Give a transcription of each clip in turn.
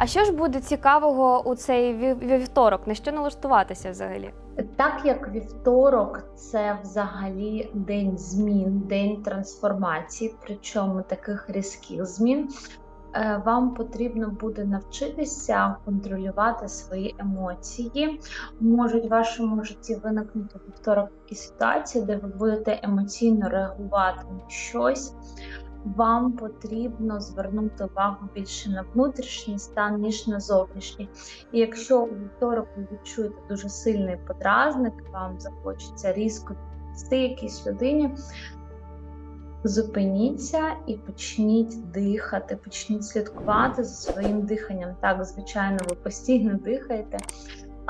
А що ж буде цікавого у цей вівторок? На що налаштуватися взагалі? Так як вівторок це взагалі день змін, день трансформації, причому таких різких змін, е, вам потрібно буде навчитися контролювати свої емоції. Можуть в вашому житті виникнути вівторок такі ситуації, де ви будете емоційно реагувати на щось. Вам потрібно звернути увагу більше на внутрішній стан, ніж на зовнішній. І якщо у вівторок ви відчуєте дуже сильний подразник, вам захочеться різко відповісти якійсь людині, зупиніться і почніть дихати, почніть слідкувати за своїм диханням. Так, звичайно, ви постійно дихаєте.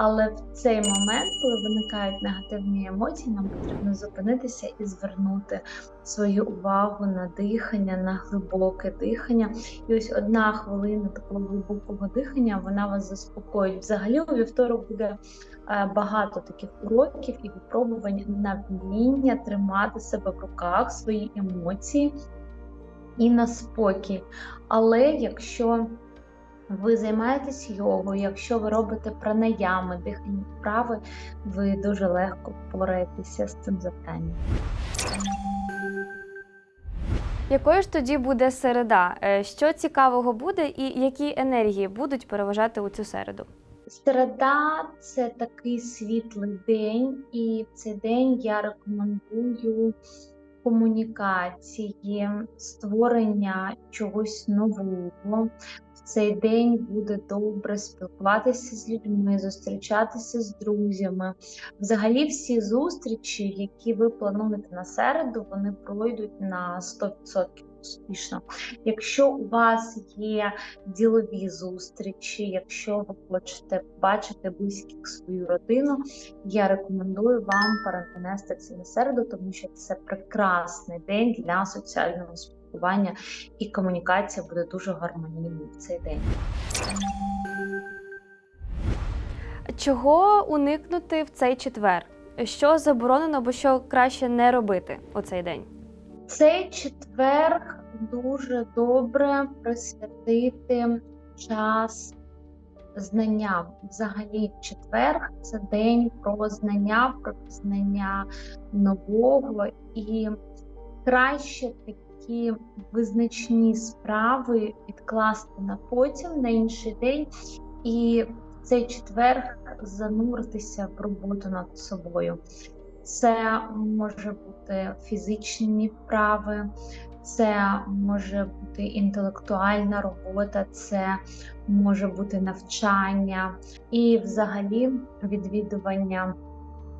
Але в цей момент, коли виникають негативні емоції, нам потрібно зупинитися і звернути свою увагу на дихання, на глибоке дихання. І ось одна хвилина такого глибокого дихання вона вас заспокоїть. Взагалі у вівторок буде е, багато таких уроків і випробувань на вміння тримати себе в руках, свої емоції і на спокій. Але якщо ви займаєтесь йогою, якщо ви робите пранаями, дихальні вправи, ви дуже легко впораєтеся з цим завданням. Якою ж тоді буде середа? Е, Що цікавого буде, і які енергії будуть переважати у цю середу? Середа це такий світлий день, і в цей день я рекомендую комунікації, створення чогось нового. В цей день буде добре спілкуватися з людьми, зустрічатися з друзями. Взагалі, всі зустрічі, які ви плануєте на середу, вони пройдуть на 100% успішно. Якщо у вас є ділові зустрічі, якщо ви хочете бачити близьких свою родину, я рекомендую вам перенести це на середу, тому що це прекрасний день для соціального спілкування і комунікація буде дуже гармонійною в цей день. Чого уникнути в цей четвер? Що заборонено або що краще не робити у цей день? Цей четвер дуже добре присвятити час знанням. Взагалі, четвер це день про знання, про знання нового і краще такі визначні справи відкласти на потім, на інший день, і в цей четвер зануритися в роботу над собою. Це може бути фізичні вправи, це може бути інтелектуальна робота, це може бути навчання і, взагалі, відвідування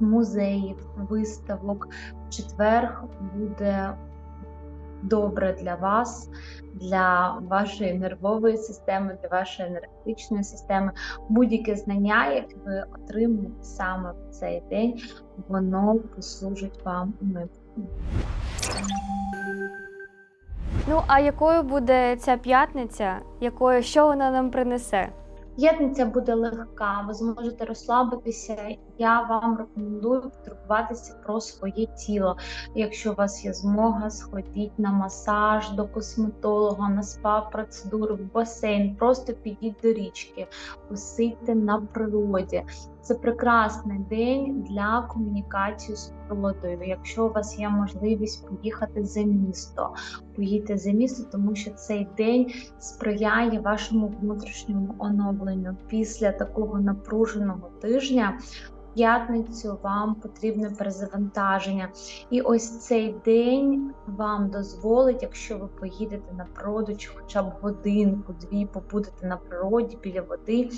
музеїв, виставок. В четвер буде добре для вас, для вашої нервової системи, для вашої енергетичної системи. Будь-яке знання, яке ви отримуєте саме в цей день, воно послужить вам у майбутньому. Ну а якою буде ця п'ятниця? Якою що вона нам принесе? П'ятниця буде легка, ви зможете розслабитися. Я вам рекомендую потурбуватися про своє тіло. Якщо у вас є змога, сходіть на масаж до косметолога, на спа-процедури, в басейн, просто підіть до річки, посидьте на природі. Це прекрасний день для комунікації з природою. Якщо у вас є можливість поїхати за місто, поїдьте за місто, тому що цей день сприяє вашому внутрішньому оновленню після такого напруженого тижня. П'ятницю вам потрібне перезавантаження, і ось цей день вам дозволить, якщо ви поїдете на природу, чи хоча б годинку-дві побудете на природі біля води,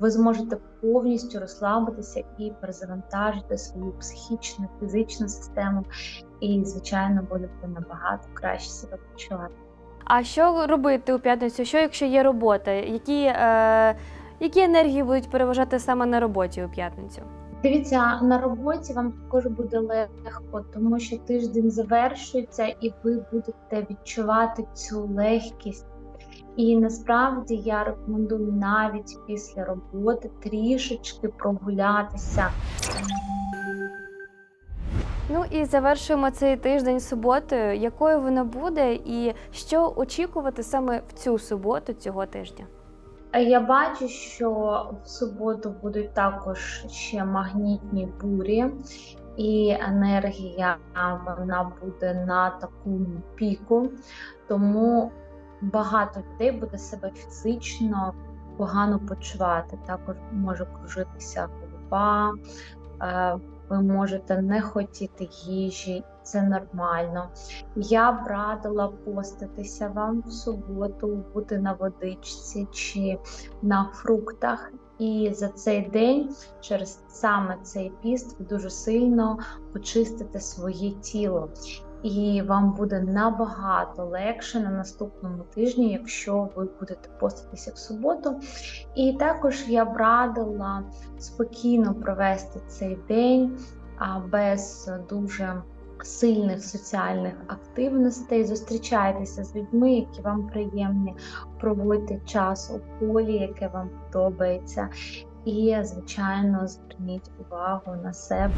ви зможете повністю розслабитися і перезавантажити свою психічну, фізичну систему, і, звичайно, будете набагато краще себе почувати. А що робити у п'ятницю? Що якщо є робота? Які, е, які енергії будуть переважати саме на роботі у п'ятницю? Дивіться, на роботі вам також буде легко, тому що тиждень завершується, і ви будете відчувати цю легкість. І насправді я рекомендую навіть після роботи трішечки прогулятися. Ну і завершуємо цей тиждень суботою. Якою вона буде, і що очікувати саме в цю суботу цього тижня? Я бачу, що в суботу будуть також ще магнітні бурі, і енергія вона буде на такому піку, тому багато людей буде себе фізично погано почувати. Також може кружитися голова, е, ви можете не хотіти їжі, це нормально. Я б радила поститися вам в суботу, бути на водичці чи на фруктах. І за цей день, через саме цей піст, ви дуже сильно очистите своє тіло. І вам буде набагато легше на наступному тижні, якщо ви будете поститися в суботу. І також я б радила спокійно провести цей день без дуже сильних соціальних активностей. Зустрічайтеся з людьми, які вам приємні, проводьте час у полі, яке вам подобається. І, звичайно, зверніть увагу на себе.